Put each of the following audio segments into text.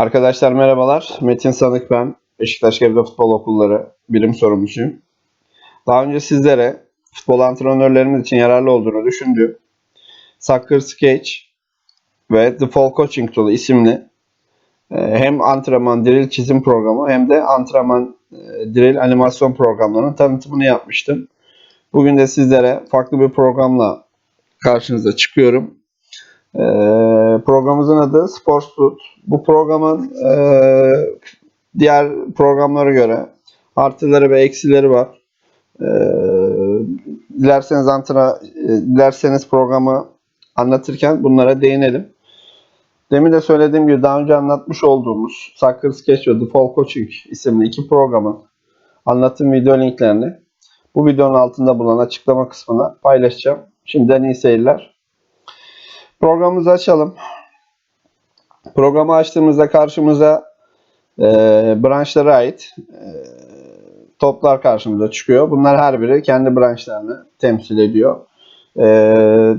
Arkadaşlar merhabalar. Metin Sanık ben. Beşiktaş Gebze Futbol Okulları birim sorumlusuyum. Daha önce sizlere futbol antrenörlerimiz için yararlı olduğunu düşündüğüm Soccer Sketch ve The Fall Coaching Tool isimli e, hem antrenman drill çizim programı hem de antrenman e, drill animasyon programlarının tanıtımını yapmıştım. Bugün de sizlere farklı bir programla karşınıza çıkıyorum. Ee, programımızın adı Sportsfoot. Bu programın e, diğer programlara göre artıları ve eksileri var. Ee, dilerseniz antra, e, dilerseniz programı anlatırken bunlara değinelim. Demin de söylediğim gibi daha önce anlatmış olduğumuz Soccer Sketch ve The Fall Coaching isimli iki programın anlatım video linklerini bu videonun altında bulunan açıklama kısmına paylaşacağım. Şimdiden iyi seyirler. Programımızı açalım. Programı açtığımızda karşımıza e, branşlara ait e, toplar karşımıza çıkıyor. Bunlar her biri kendi branşlarını temsil ediyor. E,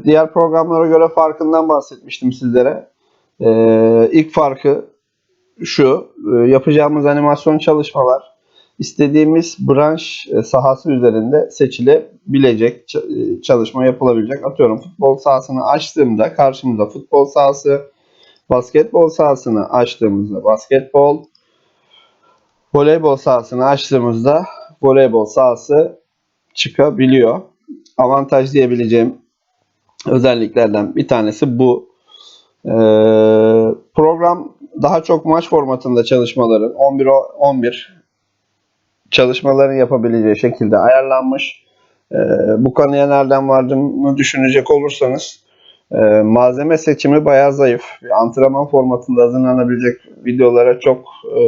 diğer programlara göre farkından bahsetmiştim sizlere. E, ilk farkı şu, e, yapacağımız animasyon çalışmalar istediğimiz branş e, sahası üzerinde seçilebilecek e, çalışma yapılabilecek. Atıyorum futbol sahasını açtığımda karşımıza futbol sahası, basketbol sahasını açtığımızda basketbol, voleybol sahasını açtığımızda voleybol sahası çıkabiliyor. Avantaj diyebileceğim özelliklerden bir tanesi bu. Ee, program daha çok maç formatında çalışmaların 11 11 çalışmaların yapabileceği şekilde ayarlanmış. Ee, bu konuya nereden vardığını düşünecek olursanız e, malzeme seçimi bayağı zayıf. Antrenman formatında hazırlanabilecek videolara çok e,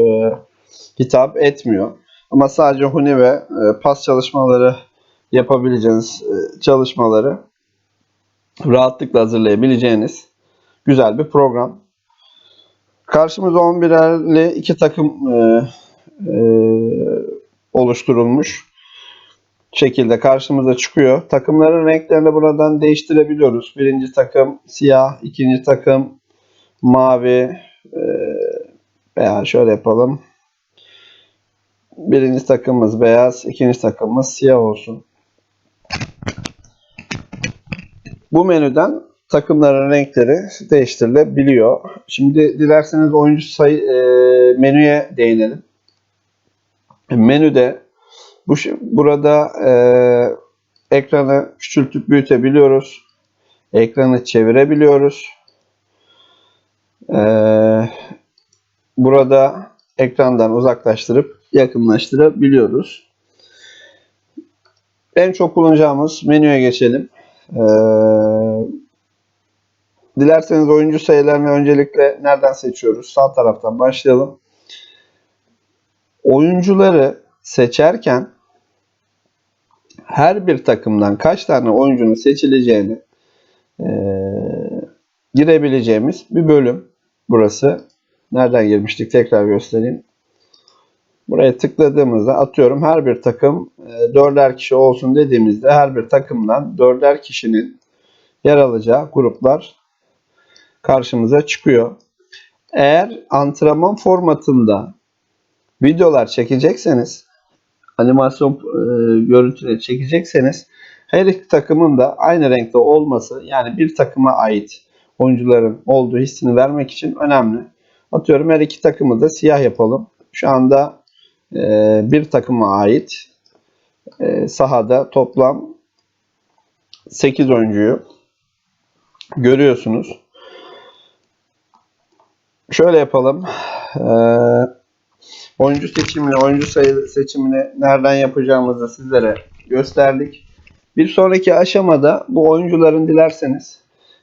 hitap etmiyor. Ama sadece huni ve e, pas çalışmaları yapabileceğiniz e, çalışmaları rahatlıkla hazırlayabileceğiniz güzel bir program. Karşımıza 11'erli iki takım e, e, oluşturulmuş şekilde karşımıza çıkıyor. Takımların renklerini buradan değiştirebiliyoruz. Birinci takım siyah, ikinci takım mavi e, veya şöyle yapalım. Birinci takımımız beyaz, ikinci takımımız siyah olsun. Bu menüden takımların renkleri değiştirilebiliyor. Şimdi dilerseniz oyuncu sayı e, menüye değinelim. Menüde bu burada e, ekranı küçültüp büyütebiliyoruz. Ekranı çevirebiliyoruz. E, burada ekrandan uzaklaştırıp yakınlaştırabiliyoruz. En çok kullanacağımız menüye geçelim. E, dilerseniz oyuncu sayılarını öncelikle nereden seçiyoruz? Sağ taraftan başlayalım oyuncuları seçerken her bir takımdan kaç tane oyuncunun seçileceğini eee, girebileceğimiz bir bölüm burası. Nereden girmiştik tekrar göstereyim. Buraya tıkladığımızda atıyorum her bir takım e, dörder kişi olsun dediğimizde her bir takımdan dörder kişinin yer alacağı gruplar karşımıza çıkıyor. Eğer antrenman formatında videolar çekecekseniz, animasyon e, görüntüleri çekecekseniz her iki takımın da aynı renkte olması yani bir takıma ait oyuncuların olduğu hissini vermek için önemli. Atıyorum her iki takımı da siyah yapalım. Şu anda e, bir takıma ait e, sahada toplam 8 oyuncuyu görüyorsunuz. Şöyle yapalım. Eee Oyuncu seçimini, oyuncu sayı nereden yapacağımızı sizlere gösterdik. Bir sonraki aşamada bu oyuncuların dilerseniz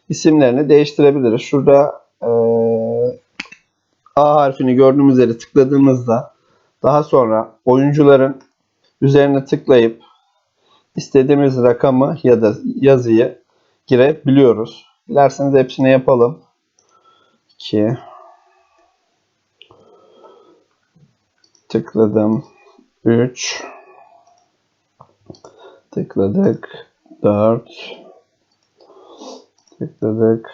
isimlerini değiştirebiliriz. Şurada eee, A harfini gördüğümüz yere tıkladığımızda daha sonra oyuncuların üzerine tıklayıp istediğimiz rakamı ya da yazıyı girebiliyoruz. Dilerseniz hepsini yapalım. 2 tıkladım. 3 tıkladık. 4 tıkladık.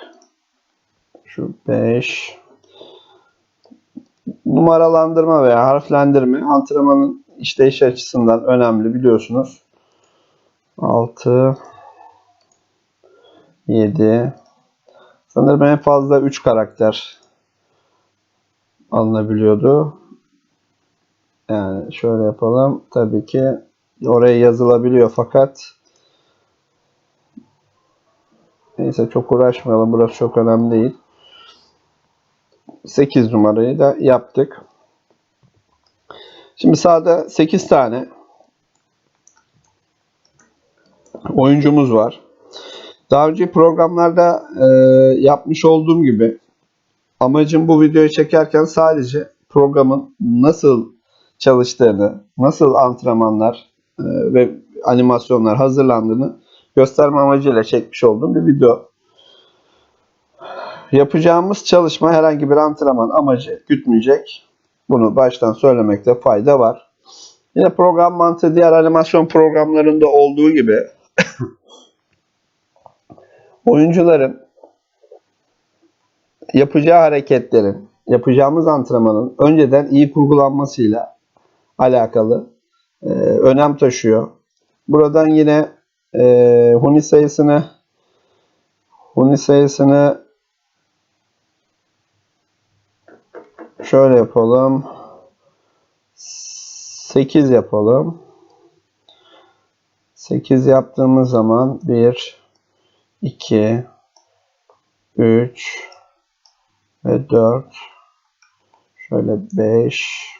Şu 5 numaralandırma veya harflendirme antrenmanın işleyiş açısından önemli biliyorsunuz. 6 7 Sanırım en fazla 3 karakter alınabiliyordu. Yani şöyle yapalım. Tabii ki oraya yazılabiliyor fakat neyse çok uğraşmayalım. Burası çok önemli değil. 8 numarayı da yaptık. Şimdi sağda 8 tane oyuncumuz var. Daha önce programlarda e, yapmış olduğum gibi amacım bu videoyu çekerken sadece programın nasıl çalıştığını, nasıl antrenmanlar e, ve animasyonlar hazırlandığını gösterme amacıyla çekmiş olduğum bir video. Yapacağımız çalışma herhangi bir antrenman amacı gütmeyecek. Bunu baştan söylemekte fayda var. Yine program mantığı diğer animasyon programlarında olduğu gibi oyuncuların yapacağı hareketlerin, yapacağımız antrenmanın önceden iyi kurgulanmasıyla alakalı e, önem taşıyor. Buradan yine e, huni sayısını huni sayısını şöyle yapalım. 8 yapalım. 8 yaptığımız zaman 1 2 3 ve 4 şöyle 5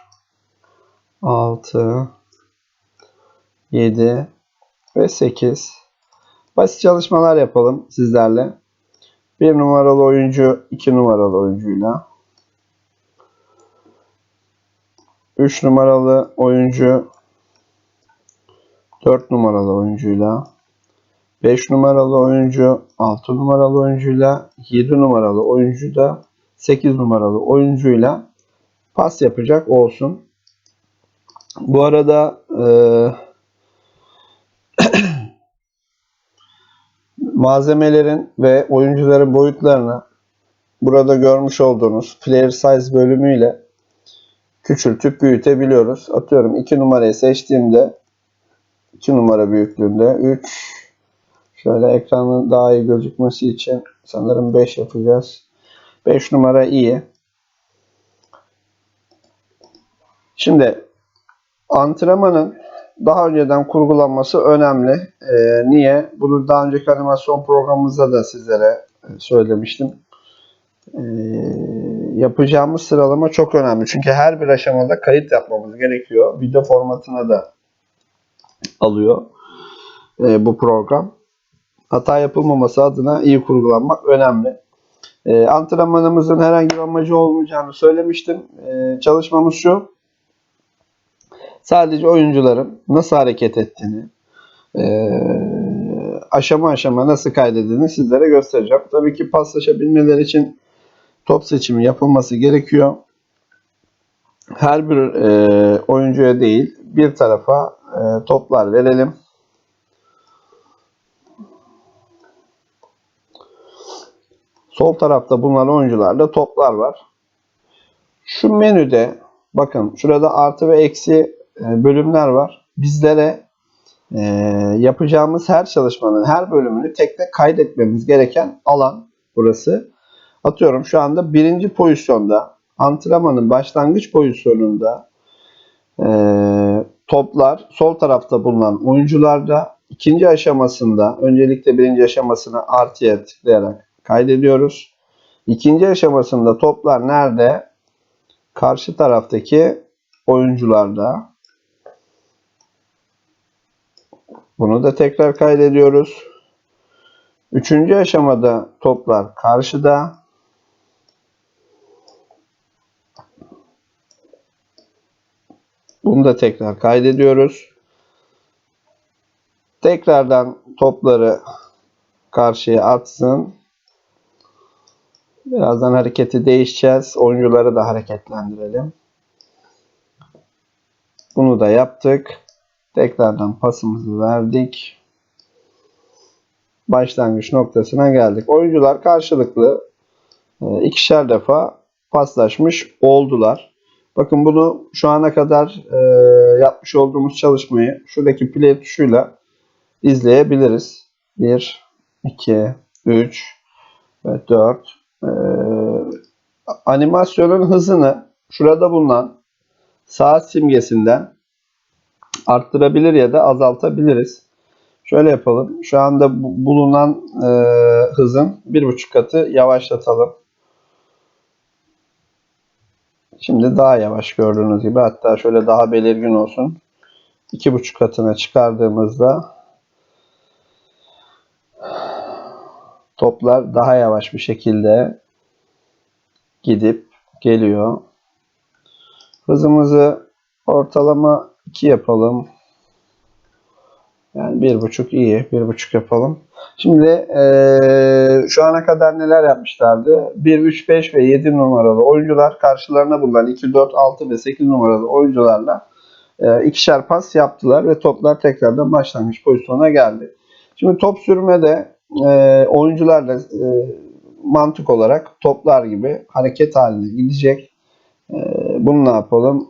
6 7 ve 8 basit çalışmalar yapalım sizlerle. 1 numaralı oyuncu 2 numaralı oyuncuyla 3 numaralı oyuncu 4 numaralı oyuncuyla 5 numaralı oyuncu 6 numaralı oyuncuyla 7 numaralı oyuncu da 8 numaralı oyuncuyla pas yapacak olsun. Bu arada e, malzemelerin ve oyuncuların boyutlarını burada görmüş olduğunuz player size bölümüyle küçültüp büyütebiliyoruz. Atıyorum 2 numarayı seçtiğimde 2 numara büyüklüğünde 3 şöyle ekranın daha iyi gözükmesi için sanırım 5 yapacağız. 5 numara iyi. Şimdi antrenmanın daha önceden kurgulanması önemli. Ee, niye? Bunu daha önceki animasyon programımızda da sizlere söylemiştim. Ee, yapacağımız sıralama çok önemli. Çünkü her bir aşamada kayıt yapmamız gerekiyor. Video formatına da alıyor e, bu program. Hata yapılmaması adına iyi kurgulanmak önemli. E, antrenmanımızın herhangi bir amacı olmayacağını söylemiştim. E, çalışmamız şu. Sadece oyuncuların nasıl hareket ettiğini, e, aşama aşama nasıl kaydedildiğini sizlere göstereceğim. Tabii ki paslaşabilmeleri için top seçimi yapılması gerekiyor. Her bir e, oyuncuya değil bir tarafa e, toplar verelim. Sol tarafta bulunan oyuncularda toplar var. Şu menüde bakın şurada artı ve eksi bölümler var. Bizlere e, yapacağımız her çalışmanın her bölümünü tek tek kaydetmemiz gereken alan burası. Atıyorum şu anda birinci pozisyonda antrenmanın başlangıç pozisyonunda e, toplar sol tarafta bulunan oyuncularda ikinci aşamasında öncelikle birinci aşamasını artıya tıklayarak kaydediyoruz. İkinci aşamasında toplar nerede? Karşı taraftaki oyuncularda. Bunu da tekrar kaydediyoruz. Üçüncü aşamada toplar karşıda. Bunu da tekrar kaydediyoruz. Tekrardan topları karşıya atsın. Birazdan hareketi değişeceğiz. Oyuncuları da hareketlendirelim. Bunu da yaptık. Tekrardan pasımızı verdik. Başlangıç noktasına geldik. Oyuncular karşılıklı e, ikişer defa paslaşmış oldular. Bakın bunu şu ana kadar e, yapmış olduğumuz çalışmayı şuradaki play tuşuyla izleyebiliriz. 1, 2, 3 ve 4. E, animasyonun hızını şurada bulunan saat simgesinden arttırabilir ya da azaltabiliriz. Şöyle yapalım. Şu anda bu- bulunan e, hızın bir buçuk katı yavaşlatalım. Şimdi daha yavaş gördüğünüz gibi hatta şöyle daha belirgin olsun. İki buçuk katına çıkardığımızda toplar daha yavaş bir şekilde gidip geliyor. Hızımızı ortalama 2 yapalım. Yani bir buçuk iyi. Bir buçuk yapalım. Şimdi eee, şu ana kadar neler yapmışlardı? 1, 3, 5 ve 7 numaralı oyuncular karşılarına bulunan 2, 4, 6 ve 8 numaralı oyuncularla eee, ikişer pas yaptılar ve toplar tekrardan başlangıç pozisyona geldi. Şimdi top sürmede eee oyuncularla eee, mantık olarak toplar gibi hareket haline gidecek. Eee, bunu ne yapalım?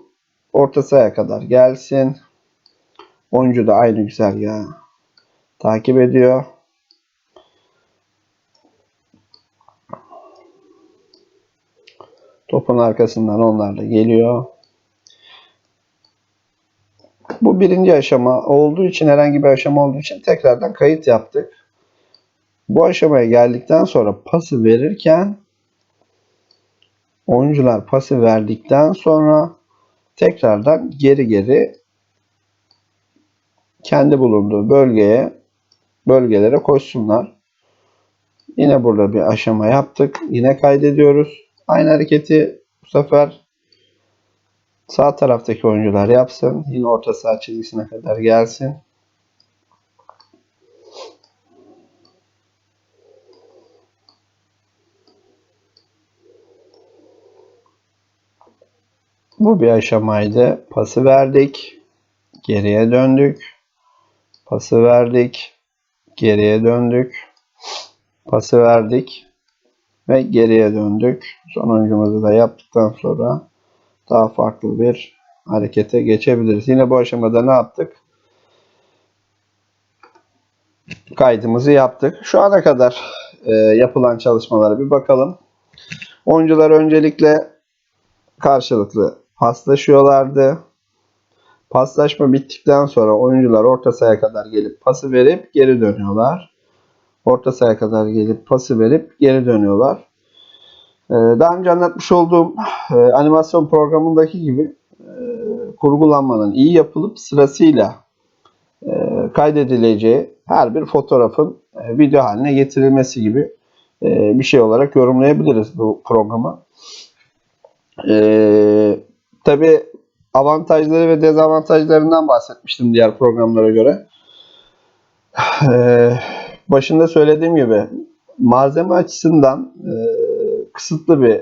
Orta sahaya kadar gelsin. Oyuncu da aynı güzergahı takip ediyor. Topun arkasından onlar da geliyor. Bu birinci aşama olduğu için herhangi bir aşama olduğu için tekrardan kayıt yaptık. Bu aşamaya geldikten sonra pası verirken oyuncular pası verdikten sonra tekrardan geri geri kendi bulunduğu bölgeye bölgelere koşsunlar. Yine burada bir aşama yaptık. Yine kaydediyoruz. Aynı hareketi bu sefer sağ taraftaki oyuncular yapsın. Yine orta saha çizgisine kadar gelsin. Bu bir aşamaydı. Pası verdik. Geriye döndük. Pası verdik. Geriye döndük. Pası verdik. Ve geriye döndük. Sonuncumuzu da yaptıktan sonra daha farklı bir harekete geçebiliriz. Yine bu aşamada ne yaptık? Kaydımızı yaptık. Şu ana kadar e, yapılan çalışmalara bir bakalım. Oyuncular öncelikle karşılıklı paslaşıyorlardı. Paslaşma bittikten sonra oyuncular orta sahaya kadar gelip pası verip geri dönüyorlar. Orta sahaya kadar gelip pası verip geri dönüyorlar. Ee, Daha önce anlatmış olduğum e, animasyon programındaki gibi e, kurgulanmanın iyi yapılıp sırasıyla e, kaydedileceği her bir fotoğrafın video haline getirilmesi gibi bir şey olarak yorumlayabiliriz bu programı. Ee, Tabi avantajları ve dezavantajlarından bahsetmiştim diğer programlara göre. Ee, başında söylediğim gibi malzeme açısından e, kısıtlı bir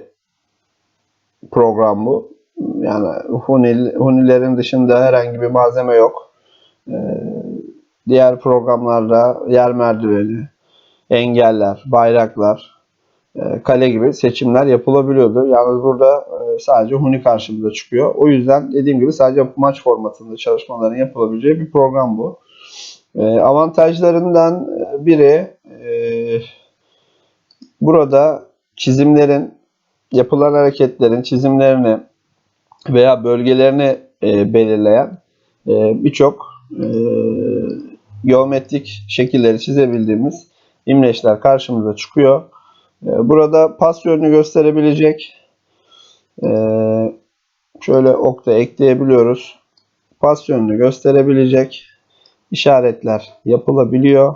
program bu. Yani Hunil, Hunilerin dışında herhangi bir malzeme yok. Ee, diğer programlarda yer merdiveni, engeller, bayraklar, kale gibi seçimler yapılabiliyordu. Yalnız burada e, sadece Huni karşımıza çıkıyor. O yüzden dediğim gibi sadece maç formatında çalışmaların yapılabileceği bir program bu. E, Avantajlarından biri e, burada çizimlerin, yapılan hareketlerin çizimlerini veya bölgelerini e, belirleyen e, birçok e, geometrik şekilleri çizebildiğimiz imleçler karşımıza çıkıyor. Ee, Burada pas yönünü gösterebilecek ee, şöyle okta ekleyebiliyoruz. Pas yönünü gösterebilecek işaretler yapılabiliyor.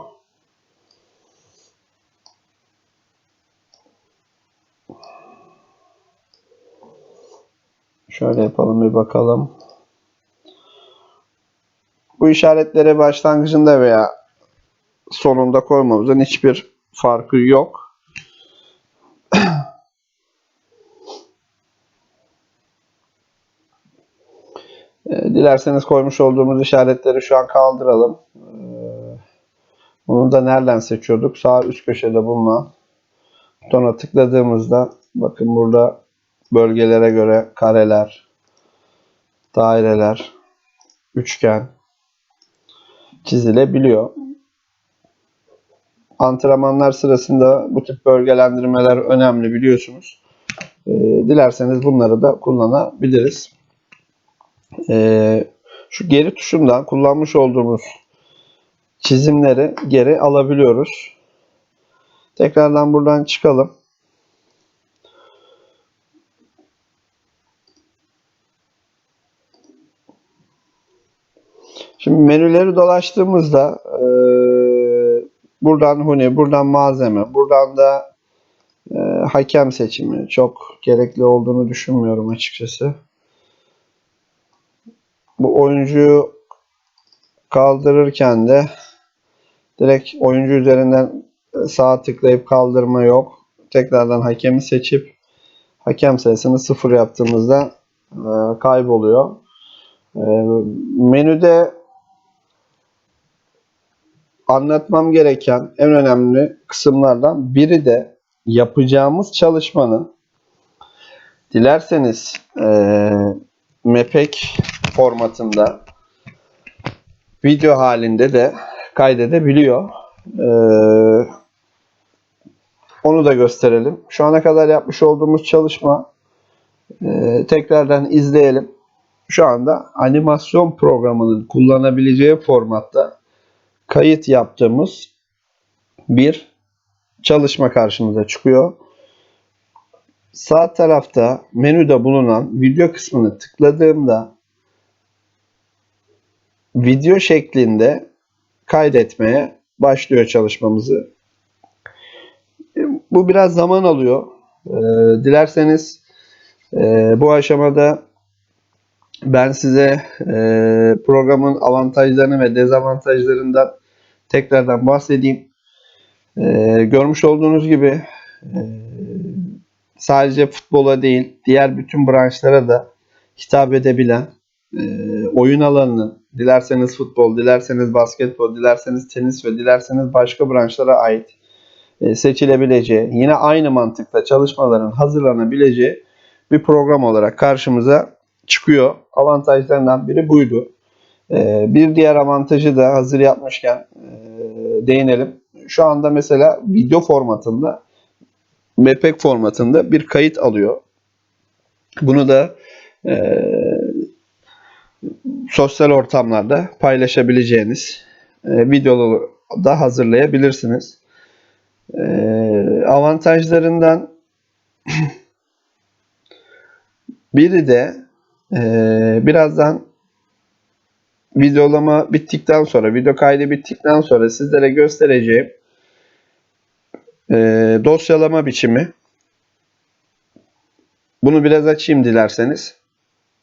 Şöyle yapalım bir bakalım. Bu işaretleri başlangıcında veya sonunda koymamızın hiçbir farkı yok. Dilerseniz koymuş olduğumuz işaretleri şu an kaldıralım. E, Bunu da nereden seçiyorduk? Sağ üst köşede bulunan butona tıkladığımızda bakın burada bölgelere göre kareler, daireler, üçgen çizilebiliyor. Antrenmanlar sırasında bu tip bölgelendirmeler önemli biliyorsunuz. Ee, dilerseniz bunları da kullanabiliriz. Ee, şu geri tuşundan kullanmış olduğumuz çizimleri geri alabiliyoruz. Tekrardan buradan çıkalım. Şimdi menüleri dolaştığımızda e, buradan huni, buradan malzeme, buradan da e, hakem seçimi çok gerekli olduğunu düşünmüyorum açıkçası. Bu oyuncuyu kaldırırken de direkt oyuncu üzerinden sağ tıklayıp kaldırma yok. Tekrardan hakemi seçip hakem sayısını sıfır yaptığımızda e, kayboluyor. E, menüde anlatmam gereken en önemli kısımlardan biri de yapacağımız çalışmanın dilerseniz e, MEPEG formatında video halinde de kaydedebiliyor. E, onu da gösterelim. Şu ana kadar yapmış olduğumuz çalışma e, tekrardan izleyelim. Şu anda animasyon programının kullanabileceği formatta kayıt yaptığımız bir çalışma karşımıza çıkıyor. Sağ tarafta menüde bulunan video kısmını tıkladığımda video şeklinde kaydetmeye başlıyor çalışmamızı. Bu biraz zaman alıyor. Ee, dilerseniz e, bu aşamada ben size e, programın avantajlarını ve dezavantajlarından tekrardan bahsedeyim. E, görmüş olduğunuz gibi e, sadece futbola değil diğer bütün branşlara da hitap edebilen e, oyun alanının dilerseniz futbol, dilerseniz basketbol, dilerseniz tenis ve dilerseniz başka branşlara ait e, seçilebileceği, yine aynı mantıkla çalışmaların hazırlanabileceği bir program olarak karşımıza çıkıyor. Avantajlarından biri buydu. E, bir diğer avantajı da hazır yapmışken değinelim. Şu anda mesela video formatında MPEG formatında bir kayıt alıyor. Bunu da e, sosyal ortamlarda paylaşabileceğiniz e, videoları da hazırlayabilirsiniz. E, avantajlarından biri de e, birazdan videolama bittikten sonra, video kaydı bittikten sonra sizlere göstereceğim e, dosyalama biçimi. Bunu biraz açayım dilerseniz.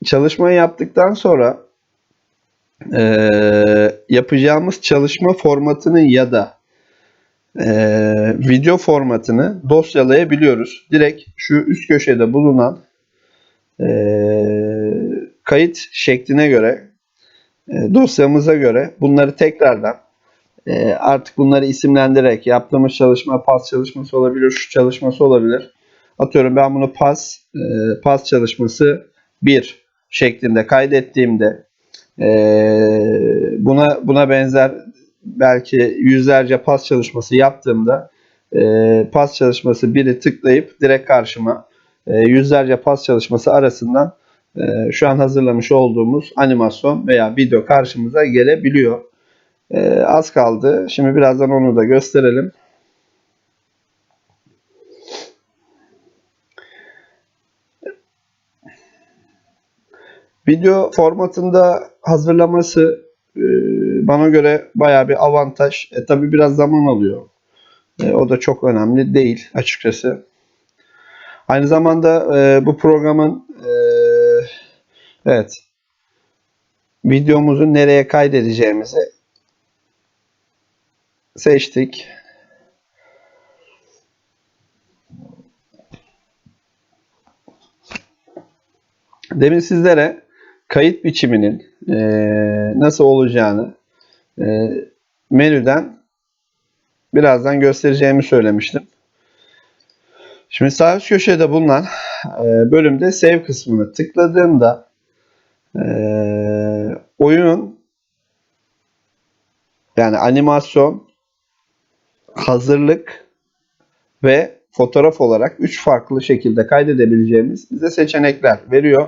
Çalışmayı yaptıktan sonra e, yapacağımız çalışma formatını ya da e, video formatını dosyalayabiliyoruz. Direkt şu üst köşede bulunan e, kayıt şekline göre e, dosyamıza göre bunları tekrardan e, artık bunları isimlendirerek yaptığımız çalışma pas çalışması olabilir, şu çalışması olabilir. Atıyorum ben bunu pas e, pas çalışması 1 şeklinde kaydettiğimde e, buna buna benzer belki yüzlerce pas çalışması yaptığımda pas çalışması 1'i tıklayıp direkt karşıma yüzlerce pas çalışması arasından şu an hazırlamış olduğumuz animasyon veya video karşımıza gelebiliyor. E, az kaldı. Şimdi birazdan onu da gösterelim. Video formatında hazırlaması e, bana göre baya bir avantaj. E, tabi biraz zaman alıyor. E, o da çok önemli değil açıkçası. Aynı zamanda e, bu programın e, evet videomuzu nereye kaydedeceğimizi seçtik. Demin sizlere kayıt biçiminin e, nasıl olacağını e, menüden birazdan göstereceğimi söylemiştim. Şimdi sağ üst köşede bulunan e, bölümde save kısmını tıkladığımda Ee, oyun yani animasyon, hazırlık ve fotoğraf olarak üç farklı şekilde kaydedebileceğimiz bize seçenekler veriyor.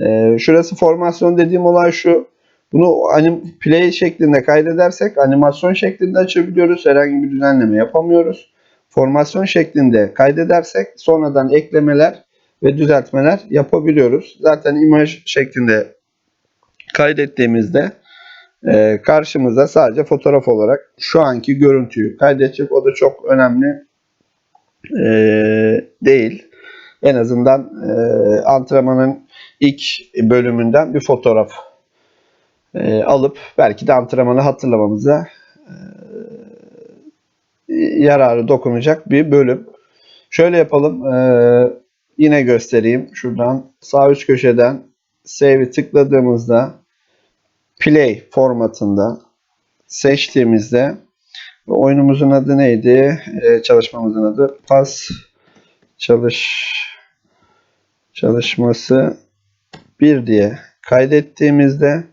Ee, şurası formasyon dediğim olay şu. Bunu anim play şeklinde kaydedersek animasyon şeklinde açabiliyoruz. Herhangi bir düzenleme yapamıyoruz. Formasyon şeklinde kaydedersek sonradan eklemeler ve düzeltmeler yapabiliyoruz. Zaten imaj şeklinde kaydettiğimizde e, karşımıza sadece fotoğraf olarak şu anki görüntüyü kaydedecek. O da çok önemli e, değil. En azından e, antrenmanın ilk bölümünden bir fotoğraf e, alıp belki de antrenmanı hatırlamamıza e, yararı dokunacak bir bölüm. Şöyle yapalım. E, yine göstereyim. Şuradan sağ üst köşeden Save'i tıkladığımızda Play formatında seçtiğimizde oyunumuzun adı neydi? E, çalışmamızın adı Pas Çalış Çalışması 1 diye kaydettiğimizde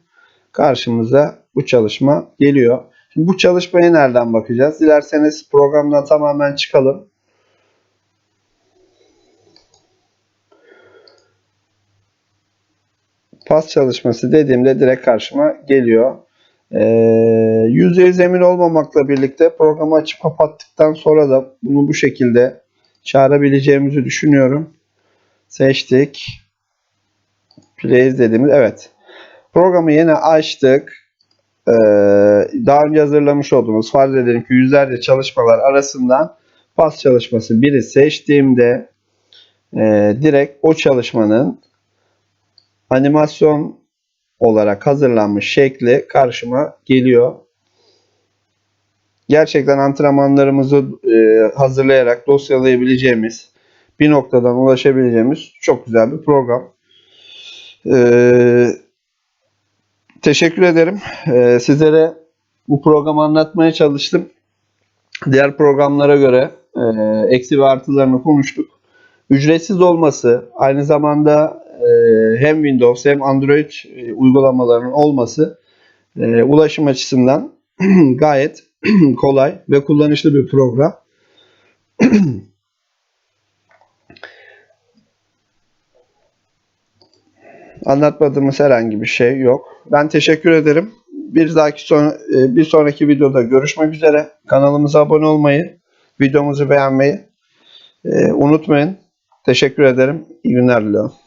karşımıza bu çalışma geliyor. Şimdi bu çalışmaya nereden bakacağız? Dilerseniz programdan tamamen çıkalım. Pas çalışması dediğimde direkt karşıma geliyor. Ee, %100 emin olmamakla birlikte programı açıp kapattıktan sonra da bunu bu şekilde çağırabileceğimizi düşünüyorum. Seçtik. Play dediğimiz evet. Programı yine açtık. Ee, daha önce hazırlamış olduğumuz farz edelim ki yüzlerce çalışmalar arasından pas çalışması biri seçtiğimde e, direkt o çalışmanın animasyon olarak hazırlanmış şekli karşıma geliyor. Gerçekten antrenmanlarımızı e, hazırlayarak dosyalayabileceğimiz bir noktadan ulaşabileceğimiz çok güzel bir program. Ee, teşekkür ederim. Ee, sizlere bu programı anlatmaya çalıştım. Diğer programlara göre e, eksi ve artılarını konuştuk. Ücretsiz olması, aynı zamanda e, hem Windows hem Android e, uygulamalarının olması e, ulaşım açısından gayet kolay ve kullanışlı bir program. Anlatmadığımız herhangi bir şey yok. Ben teşekkür ederim. Bir dahaki son, e, bir sonraki videoda görüşmek üzere. Kanalımıza abone olmayı, videomuzu beğenmeyi e, unutmayın. Teşekkür ederim. İyi günler diliyorum.